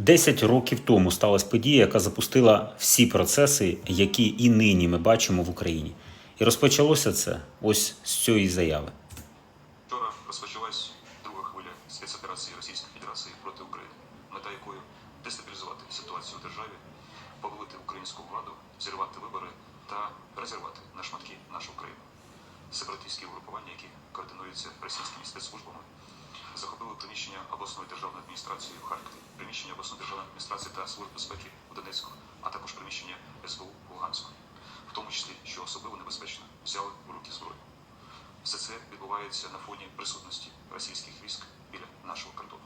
Десять років тому сталася подія, яка запустила всі процеси, які і нині ми бачимо в Україні. І розпочалося це ось з цієї заяви. Вчора розпочалась друга хвиля спецоперації Російської Федерації проти України, мета якої дестабілізувати ситуацію в державі, повалити українську владу, зірвати вибори та розірвати на шматки нашу країну. Сепаратистські угрупування, які координуються російськими спецслужбами, захопили приміщення обласної державної адміністрації в Харкові, приміщення обласної державної адміністрації та служби безпеки у Донецьку, а також приміщення СБУ в Луганську, в тому числі, що особливо небезпечно, взяли в руки зброю. Все це відбувається на фоні присутності російських військ біля нашого кордону.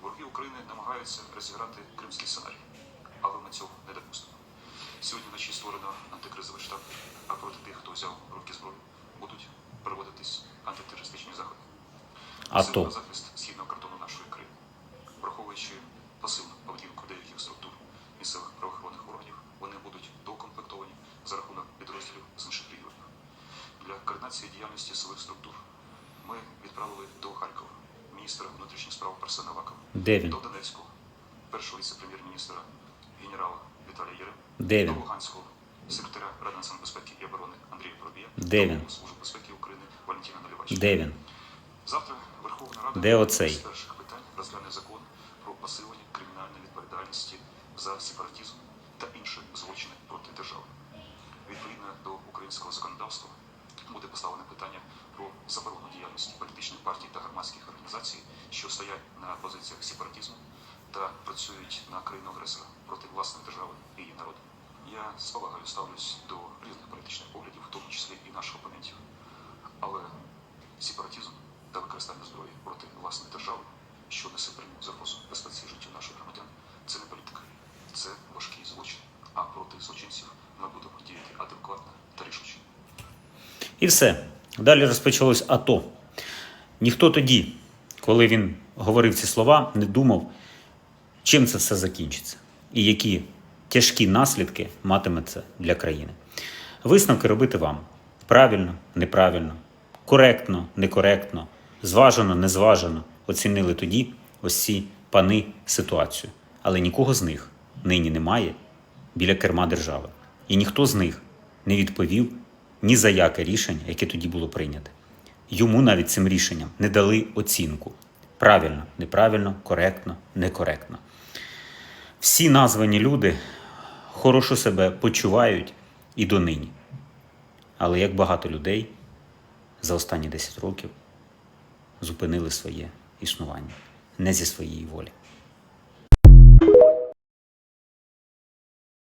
Вороги України намагаються розіграти кримський сценарій, але ми цього не допустимо. Сьогодні вночі створено антикризовий штаб, а проти тих, хто взяв в руки зброю, будуть проводитись антитерористичні заходи. А захист координації діяльності силових структур ми відправили до Харкова міністра внутрішніх справ Арсена Де він? до Донецьку першого віце-прем'єр-міністра генерала Віталія Єрем, Де до? Луганського секретаря Ради національної безпеки і оборони Андрія Воробія, Де до? Служби безпеки України Валентина Наливача. Де він? Завтра Верховна Рада Де оцей? з перших питань розгляне закон про посилення кримінальної відповідальності за сепаратизм та інші злочини проти держави. Відповідно до українського законодавства буде поставлене питання про заборону діяльності політичних партій та громадських організацій, що стоять на позиціях сепаратизму та працюють на країну агресора проти власної держави і її народу. Я з повагою ставлюсь до різних політичних поглядів, в тому числі і наших опонентів. Але сепаратизм та використання зброї проти власної держави, що несе пряму загрозу безпеці життю наших громадян, це не політика, це важкий злочин. А проти злочинців ми будемо діяти адекватно та рішуче. І все. Далі розпочалось АТО. Ніхто тоді, коли він говорив ці слова, не думав, чим це все закінчиться і які тяжкі наслідки матиме це для країни. Висновки робити вам правильно, неправильно, коректно, некоректно, зважено, незважено. Оцінили тоді ось ці пани ситуацію. Але нікого з них нині немає біля керма держави. І ніхто з них не відповів ні за яке рішення, яке тоді було прийнято. Йому навіть цим рішенням не дали оцінку. Правильно, неправильно, коректно, некоректно. Всі названі люди хорошо себе почувають і донині. Але як багато людей за останні 10 років зупинили своє існування не зі своєї волі.